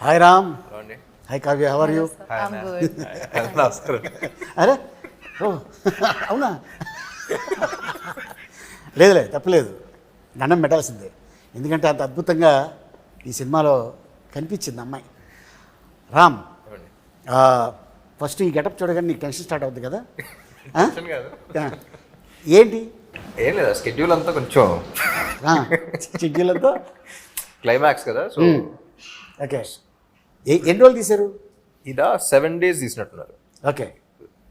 Hi Ram hi Kavya how are you. నమస్కారం అరే ఓ అవునా? లేదులే తప్పలేదు దండం పెట్టాల్సిందే. ఎందుకంటే అంత అద్భుతంగా ఈ సినిమాలో కనిపించింది అమ్మాయి. రామ్. ఫస్ట్ ఈ గెటప్ చూడగానే నీకు టెన్షన్ స్టార్ట్ అవుతుంది కదా. ఏంటి? ఏం లేదా స్కెడ్యూల్ అంతా కొంచెం. చిగ్గిలతో క్లైమాక్స్ కదా సో ఓకే. ఎన్ని రోజులు తీశారు? ఇదా సెవెన్ డేస్ తీసినట్టున్నారు. ఓకే.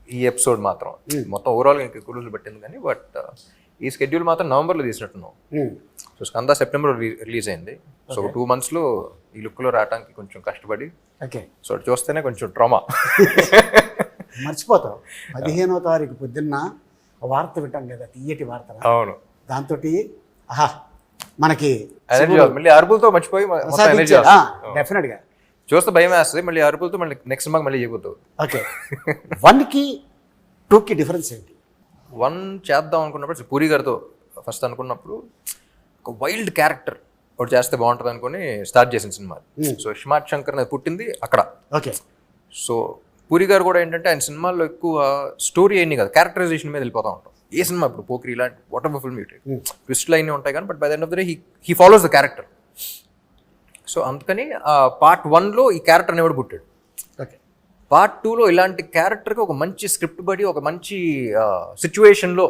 ఈ ఎపిసోడ్ మాత్రం. మొత్తం ఓవరాల్ ఇంకా ఎక్కువ రోజులు పట్టింది కానీ బట్ ఈ స్కెడ్యూల్ మాత్రం నవంబర్లో తీసినట్టున్నాం. సో స్కంద సెప్టెంబర్ రిలీజ్ అయింది. సో టూ మంత్స్లో ఈ లుక్లో రావడానికి కొంచెం కష్టపడి ఓకే. సో చూస్తేనే కొంచెం ట్రామా మర్చిపోతావు. పదిహేనవ తారీఖు పొద్దున్న వార్త వింటాం కదా తీయటి వార్త అవును. దాంతో ఆహా మనకి మళ్ళీ అరుపులతో మర్చిపోయి డెఫినెట్గా చూస్తే భయం వేస్తుంది మళ్ళీ అరుపులతో మళ్ళీ నెక్స్ట్ సినిమాకి మళ్ళీ చేయబోతావు ఓకే. వన్కి టూకి డిఫరెన్స్ ఏంటి? వన్ చేద్దాం అనుకున్నప్పుడు పూరి గారితో ఫస్ట్ అనుకున్నప్పుడు ఒక వైల్డ్ క్యారెక్టర్ ఒకటి చేస్తే బాగుంటుంది అనుకుని స్టార్ట్ చేసిన సినిమా సో స్మార్ట్ శంకర్ అనేది పుట్టింది అక్కడ. ఓకే. సో పూరి గారు కూడా ఏంటంటే ఆయన సినిమాల్లో ఎక్కువ స్టోరీ అయింది కదా క్యారెక్టరైజేషన్ మీద వెళ్ళిపోతూ ఉంటాం. ఏ సినిమా ఇప్పుడు? పోక్రి ఇలాంటి వాట్ ఎవర్ ఫిల్మ్ ట్విస్ట్లు అయినా ఉంటాయి కానీ but by the end of the day he he follows the character so అందుకని పార్ట్ వన్లో ఈ క్యారెక్టర్ అనేవాడు పుట్టాడు ఓకే పార్ట్ టూలో ఇలాంటి క్యారెక్టర్కి ఒక మంచి స్క్రిప్ట్ బడి ఒక మంచి సిచ్యువేషన్లో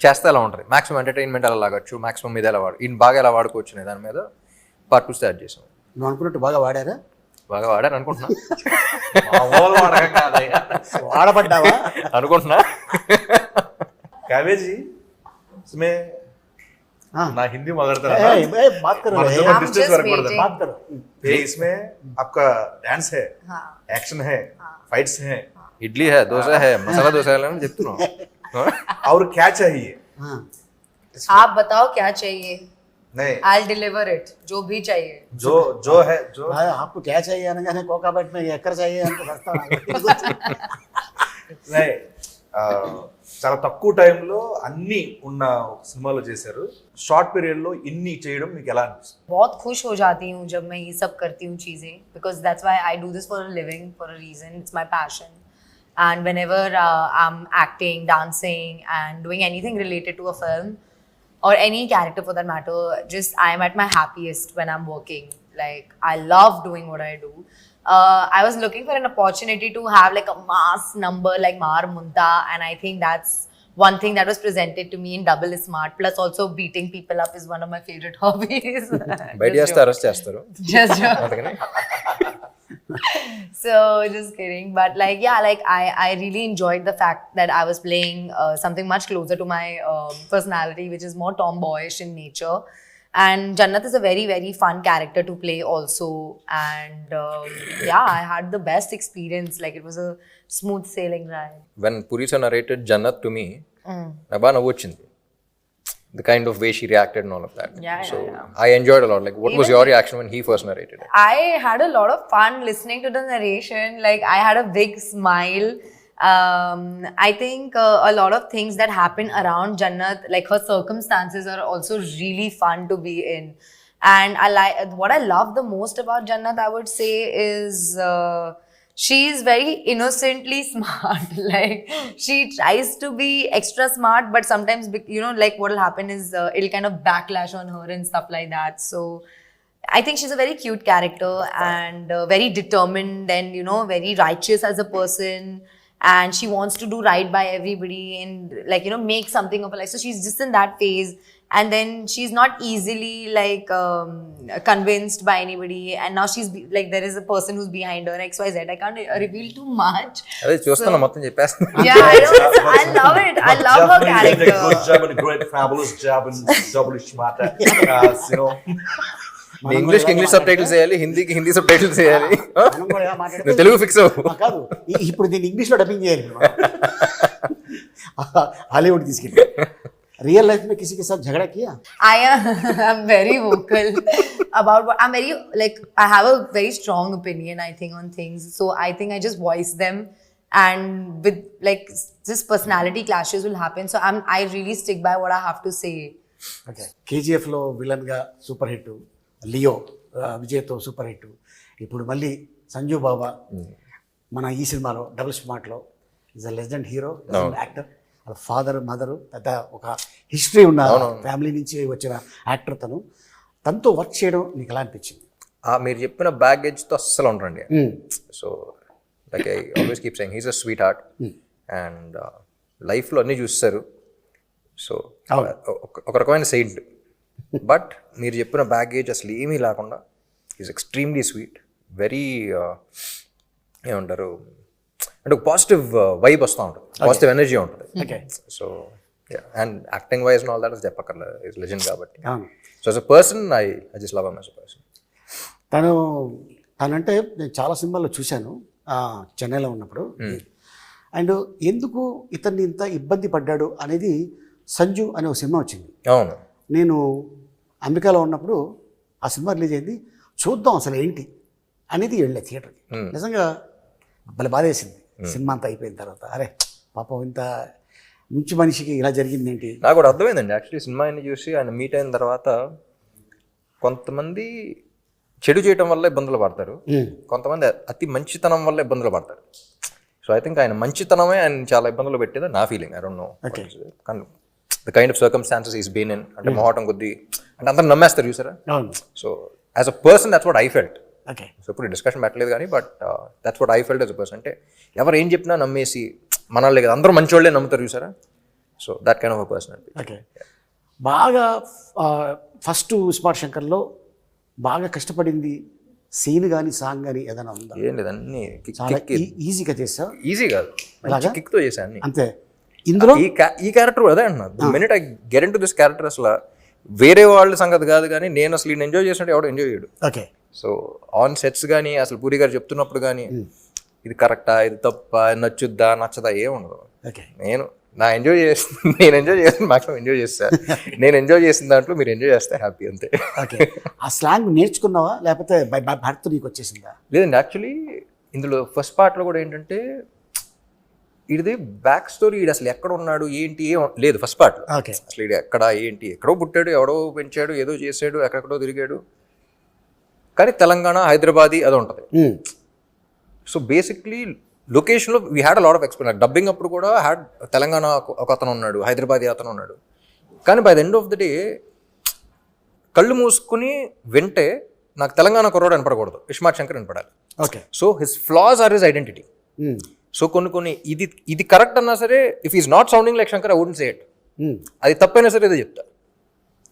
చేస్తే ఎలా ఉంటుంది మాక్సిమం ఎంటర్టైన్మెంట్ ఎలా లాగొచ్చు మాక్సిమం మీద ఎలా వాడు ఈయన బాగా ఎలా వాడుకోవచ్చు అనే దాని మీద పార్ట్ టూ స్టార్ట్ చేసాం నువ్వు అనుకున్నట్టు బాగా వాడారా బాగా వాడాను అనుకుంటున్నా వాడబడ్డావా అనుకుంటున్నా काव्य जी इसमें हाँ। ना हिंदी में अगर ए, ए, बात करो रे। मर्दों में I'm distance just वर्क पड़ता है। waiting. बात करो ये इसमें आपका डांस है हाँ एक्शन है फाइट्स है ఇడ్లీ హే దోశ హే మసాలా దోశ అని చెప్తున్నాం और क्या चाहिए हाँ, आप बताओ क्या चाहिए नहीं आई डिलीवर इट जो भी चाहिए जो जो है जो भाई, आपको क्या चाहिए అనగానే కోకాబెట్ में ఎక్కడ चाहिए అంటే వస్తాను नहीं ఆ, చాలా తక్కువ టైంలో అన్ని ఉన్న ఒక సినిమాలో చేశారు షార్ట్ పీరియడ్ లో ఇన్ని చేయడం మీకు ఎలా అనిపిస్తుంది बहुत खुश हो जाती हूँ जब मैं ये सब करती हूँ चीज़ें because that's why I do this for a living for a reason it's my passion and whenever I am acting dancing and doing anything related to a film or any character for that matter just i am at my happiest when i'm working like i love doing what i do uh, I was looking for an opportunity to have like a mass number like Mar Munta, and I think that's one thing that was presented to me in Double is Smart. Plus, also beating people up is one of my favorite hobbies. just joke. Just joke. so just kidding but like yeah like i i really enjoyed the fact that i was playing uh, something much closer to my um, personality which is more tomboyish in nature and Jannat is a very, very fun character to play also. And uh, yeah, I had the best experience. Like, it was a smooth sailing ride. When Purisa narrated Jannat to me, mm. the kind of way she reacted and all of that. Yeah, so yeah, yeah. I enjoyed a lot. Like, what Even was your reaction when he first narrated it? I had a lot of fun listening to the narration. Like, I had a big smile um, I think uh, a lot of things that happen around Jannat, like her circumstances, are also really fun to be in. And I like what I love the most about Jannat. I would say is. Uh, she's very innocently smart like she tries to be extra smart but sometimes you know like what will happen is uh, it'll kind of backlash on her and stuff like that so I think she's a very cute character and uh, very determined and you know very righteous as a person and she wants to do right by everybody and like you know make something of her life so she's just in that phase and then she's not easily like um, convinced by anybody and now she's be- like there is a person who's behind her xyz i can't uh, reveal too much అదే చూస్తున్నా మొత్తం చెప్పేస్తున్నా yeah I, don't, I love it i love her Definitely you did a good character job and a great fabulous job and double smart uh, you know English కి English subtitles చేయాలి హిందీకి Hindi sub titles చేయాలి మనం కూడా ఎలా మాట్లాడితే- నువ్వు Telugu fix అవ్వు ఆ, కాదు ఈ- ఇప్పుడు దీన్ని ఇంగ్లీష్లో డబ్బింగ్ చేయాలి హాలీవుడ్ తీసుకెళ్ళి रियल लाइफ में किसी के साथ झगड़ा किया I am I'm very vocal about what I'm very like I have a very strong opinion I think on things so I think I just voice them and with like just personality clashes will happen so I'm I really stick by what I have to say okay కేజీఎఫ్లో విలన్గా super hit Leo విజయ్తో super hit. ఇప్పుడు మళ్ళీ సంజు బాబా మన ఈ సినిమాలో double స్మార్ట్లో is a legend hero actor వాళ్ళ father mother పెద్ద ఒక history ఉన్న ఫ్యామిలీ నుంచి వచ్చిన యాక్టర్ తను. తనతో వర్క్ చేయడం నీకు ఎలా అనిపించింది? ఆ మీరు చెప్పిన బ్యాగేజ్తో అస్సలు ఉండరండి. So like I always keep saying he's a sweet heart and లైఫ్లో అన్నీ చూస్తారు. సో ఒక రకమైన సెయింట్ బట్ మీరు చెప్పిన బ్యాగేజ్ అసలు ఏమీ లేకుండా ఈజ్ ఎక్స్ట్రీమ్లీ స్వీట్ వెరీ ఏమంటారు? అంటే ఒక పాజిటివ్ వైబ్ వస్తూ ఉంటుంది. పాజిటివ్ ఎనర్జీ ఉంటుంది. Okay so and acting wise all that చెప్పక్కర్లేదు ఇస్ లెజెండ్ కాబట్టి. So as a person I I just love um as a person తను తనంటే నేను చాలా సినిమాల్లో చూశాను చెన్నైలో ఉన్నప్పుడు. అండ్ ఎందుకు ఇతన్ని ఇంత ఇబ్బంది పడ్డాడు అనేది సంజు అనే ఒక సినిమా వచ్చింది. అవును. నేను అమెరికాలో ఉన్నప్పుడు ఆ సినిమా రిలీజ్ అయింది. చూద్దాం అసలు ఏంటి అనేది వెళ్ళే థియేటర్కి. నిజంగా భలే బాధ వేసింది సినిమా అంతా అయిపోయిన తర్వాత అరే పాపం ఇంత మంచి మనిషికి ఇలా జరిగింది ఏంటి? నాకు కూడా అర్థమైందండి. యాక్చువల్లీ సినిమాని చూసి ఆయన మీట్ అయిన తర్వాత కొంతమంది చెడు చేయటం వల్ల ఇబ్బందులు పడతారు. కొంతమంది అతి మంచితనం వల్ల ఇబ్బందులు పడతారు. సో ఐ థింక్ ఆయన మంచితనమే ఆయన చాలా ఇబ్బందులు పెట్టేది నా ఫీలింగ్ ఐ డోంట్ నో. కానీ the kind of circumstances is been in అంటే మొహటం కొద్దీ అంటే అందరు నమ్మేస్తారు చూసారా? So as a person that's what I felt okay so ఇప్పుడు డిస్కషన్ పెట్టలేదు కానీ but that's what I felt as a person అంటే ఎవరు ఏం చెప్పినా నమ్మేసి మనల్ని కదా అందరూ మంచోళ్ళే నమ్ముతారు చూసారా? So that kind of a person okay బాగా ఫస్ట్ స్మార్ట్ శంకర్లో బాగా కష్టపడింది సీన్ కానీ సాంగ్ కానీ ఏదైనా ఉందా? ఏం లేదు అన్ని ఈజీగా చేసావు? ఈజీ కాదు. మంచి కిక్తో చేశాను అన్ని. అంతే. ఇందులో? ఈ ఈ క్యారెక్టర్ అదే అంటున్నా minute I get into this character అసలు వేరే వాళ్ళ సంగతి కాదు కానీ నేను అసలు ఈయన ఎంజాయ్ చేసినట్టు ఎవడో ఎంజాయ్ చేయడు. ఓకే. సో ఆన్ సెట్స్ కానీ అసలు పూరి గారు చెప్తున్నప్పుడు కానీ ఇది కరెక్టా ఇది తప్ప నచ్చుద్దా నచ్చదా ఏం ఉండదు. ఓకే. నేను నా ఎంజాయ్ చేస్తున్నా నేను ఎంజాయ్ చేసిన మాక్సిమం ఎంజాయ్ చేస్తా. నేను ఎంజాయ్ చేసిన దాంట్లో మీరు ఎంజాయ్ చేస్తే హ్యాపీ అంతే. ఓకే. ఆ స్లాంగ్ నేర్చుకున్నావా? లేకపోతే భర్త నీకు వచ్చేసిందా లేదండి యాక్చువల్లీ ఇందులో ఫస్ట్ పార్ట్లో కూడా ఏంటంటే ఇది బ్యాక్ స్టోరీ ఇది అసలు ఎక్కడ ఉన్నాడు ఏంటి ఏం లేదు ఫస్ట్ పార్ట్లో ఓకే అసలు ఇది ఎక్కడ ఏంటి ఎక్కడో పుట్టాడు ఎవడో పెంచాడు ఏదో చేసాడు ఎక్కడెక్కడో తిరిగాడు. కానీ తెలంగాణ హైదరాబాదీ అది ఉంటుంది. సో బేసిక్లీ లొకేషన్లో we had a lot of experience dubbing అప్పుడు కూడా హ్యాడ్ తెలంగాణ ఒక- అతను ఉన్నాడు హైదరాబాదీ అతను ఉన్నాడు. కానీ by the end of the day కళ్ళు మూసుకుని వింటే నాకు తెలంగాణ కుర్రోడు వినపడకూడదు. ISmart Shankar వినపడాలి. Okay so his flaws are his identity. So కొన్ని కొన్ని ఇది ఇది కరెక్ట్ అన్నా సరే if is not sounding like Shankar I wouldn't say it. అది తప్పైనా సరే ఏదో చెప్తా.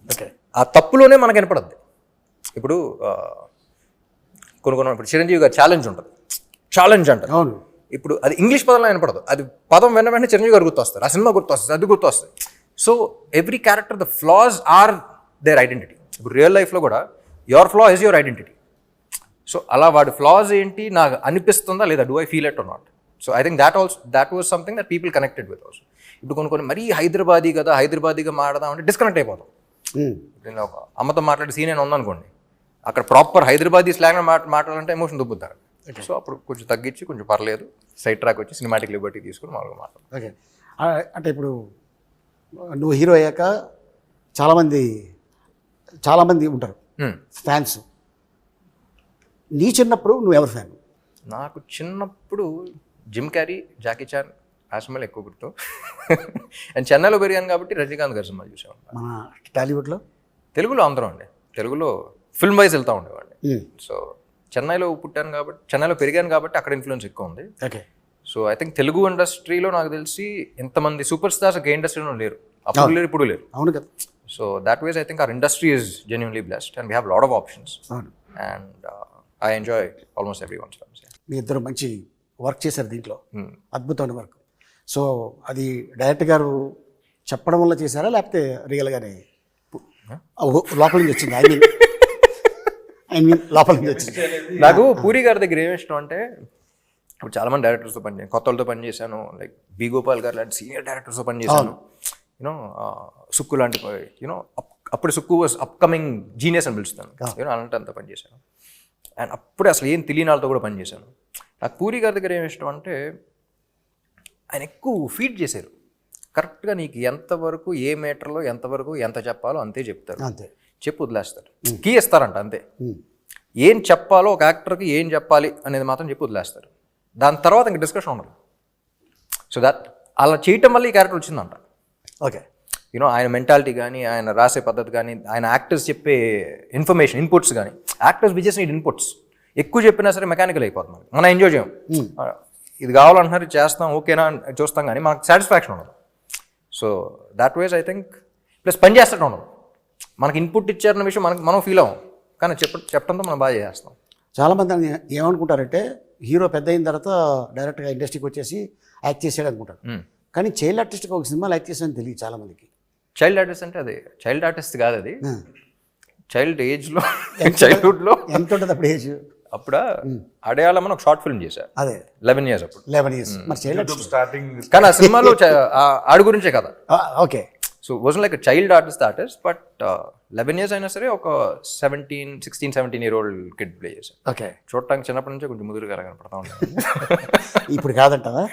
ఓకే ఆ తప్పులోనే మనకు వినపడద్ది. ఇప్పుడు కొన్ని కొన్ని ఇప్పుడు చిరంజీవి గారు ఛాలెంజ్ ఉంటుంది. ఛాలెంజ్ అంటారు అవును. ఇప్పుడు అది ఇంగ్లీష్ పదంలో వినపడదు. అది పదం వెన్న వెంటనే చిరంజీవి గారు గుర్తొస్తారు. ఆ సినిమా గుర్తొస్తుంది అది గుర్తొస్తుంది. So every character the flaws are their identity ఇప్పుడు రియల్ లైఫ్లో కూడా your flaw is your identity so అలా వాడి ఫ్లాస్ ఏంటి నాకు అనిపిస్తుందా లేదా do I feel at not so I think that also that was something that people connected with also ఇప్పుడు కొన్ని కొన్ని మరీ హైదరాబాదీ కదా హైదరాబాదీగా మాడదాం అంటే డిస్కనెక్ట్ అయిపోతాం. నేను ఒక అమ్మతో మాట్లాడే సీన్ నేను ఉందనుకోండి అక్కడ ప్రాపర్ హైదరాబాదీ స్లాంగ్ మాట మాట్లాడాలంటే ఎమోషన్ దుబ్బుతారు. సో అప్పుడు కొంచెం తగ్గించి కొంచెం పర్లేదు. సైడ్ ట్రాక్ వచ్చి సినిమాటిక్ లిబర్టీ తీసుకుని మామూలుగా మాట్లాడు ఓకే అంటే ఇప్పుడు నువ్వు హీరో అయ్యాక చాలామంది చాలామంది ఉంటారు. ఫ్యాన్స్ నీ చిన్నప్పుడు నువ్వు ఎవరు ఫ్యాన్ నాకు చిన్నప్పుడు జిమ్ క్యారీ జాకీ చాన్ ఆ సినిమాలు ఎక్కువ గుర్తు. అండ్ చెన్నైలో పెరిగాను కాబట్టి రజనీకాంత్ గారి సినిమాలు మన టాలీవుడ్లో? తెలుగులో అందరం అండి. తెలుగులో ఫిల్మ్ వైజ్ వెళ్తూ ఉండేవాడిని. సో చెన్నైలో పుట్టాను కాబట్టి చెన్నైలో పెరిగాను కాబట్టి అక్కడ ఇన్ఫ్లుయెన్స్ ఎక్కువ ఉంది. Okay so I think Telugu ఇండస్ట్రీలో నాకు తెలిసి ఎంతమంది సూపర్ స్టార్స్ ఏ ఇండస్ట్రీలో లేరు. అప్పుడు లేరు ఇప్పుడు లేరు. అవును కదా. So that ways I think our industry is genuinely blessed and we have lot of options and I enjoy almost every ones మీ ఇద్దరు మంచి వర్క్ చేశారు దీంట్లో. అద్భుతమైన వర్క్. సో అది డైరెక్టర్ గారు చెప్పడం వల్ల చేశారా? లేకపోతే రియల్గానే లోపల నుంచి వచ్చింది. ఐ మీన్ ఐ మీన్ లోపల నుంచి వచ్చింది. నాకు పూరి గారి దగ్గర ఏమి ఇష్టం అంటే ఇప్పుడు చాలా మంది డైరెక్టర్స్తో పనిచేసాను కొత్త వాళ్ళతో పనిచేశాను లైక్ బి గోపాల్ గారు లాంటి సీనియర్ డైరెక్టర్స్తో పనిచేశాను యూనో సుక్కు లాంటి యూనో అప్పుడు సుక్కు వాజ్ అప్కమింగ్ జీనియస్ అని పిలుస్తాను. యూనో అలాంటి అంతా పనిచేశాను అండ్ అప్పుడే అసలు ఏం తెలియని వాళ్ళతో కూడా పనిచేశాను నాకు పూరి గారి దగ్గర ఏమి ఇష్టం అంటే ఆయన ఎక్కువ ఫీడ్ చేశారు. కరెక్ట్గా నీకు ఎంతవరకు ఏ మీటర్లో ఎంతవరకు ఎంత చెప్పాలో అంతే చెప్తారు. అంతే. చెప్పు వదిలేస్తారు. కీ ఇస్తారంట అంతే. ఏం చెప్పాలో ఒక యాక్టర్కి ఏం చెప్పాలి అనేది మాత్రం చెప్పి వదిలేస్తారు. దాని తర్వాత ఇంక డిస్కషన్ ఉండదు. సో దట్ అలా చేయటం వల్ల ఈ క్యారెక్టర్ వచ్చిందంట. ఓకే యూనో ఆయన మెంటాలిటీ కానీ ఆయన రాసే పద్ధతి కానీ ఆయన యాక్టర్స్ చెప్పే ఇన్ఫర్మేషన్ ఇన్పుట్స్ కానీ యాక్టర్స్ బిజెస్ నీడ్ ఇన్పుట్స్ ఎక్కువ చెప్పినా సరే మెకానికల్ అయిపోతుంది మనం ఎంజాయ్ చేయం. ఆ, ఇది కావాలంటున్నారు చేస్తాం ఓకేనా అని చూస్తాం కానీ మనకు సాటిస్ఫాక్షన్ ఉండదు. So that ways I think plus పని చేస్తూ ఉండదు. మనకి ఇన్పుట్ ఇచ్చారన్న విషయం మనకు మనం ఫీల్ అవ్వం. కానీ చెప్ప చెప్పడంతో మనం బాగా చేస్తాం చాలామంది ఏమనుకుంటారంటే హీరో పెద్ద అయిన తర్వాత డైరెక్ట్గా ఇండస్ట్రీకి వచ్చేసి యాక్ట్ చేసాడు అనుకుంటారు. Hmm. కానీ చైల్డ్ ఆర్టిస్ట్గా ఒక సినిమాలో యాక్ట్ చేసాడని తెలియదు చాలామందికి చైల్డ్ ఆర్టిస్ట్ అంటే అది చైల్డ్ ఆర్టిస్ట్ కాదు అది. Hmm. చైల్డ్ ఏజ్లో చైల్డ్హుడ్లో ఎంత ఉంటుంది అప్పుడు ఏజ్ అప్పుడు అడయాళం అని ఒక షార్ట్ ఫిల్మ్ చేశారు అదే. లెవెన్ ఇయర్స్ అప్పుడు. Eleven years. మరి స్టార్టింగ్ కానీ ఆ సినిమాలో ఆడి గురించే కదా. Okay. So was like child artist artist but eleven years అయినా సరే ఒక seventeen sixteen seventeen year old kid play చేశారు ఓకే. చూడటానికి చిన్నప్పటి నుంచే కొంచెం ముదురుగా కనపడతా ఉంటాను ఇప్పుడు కాదంటావా?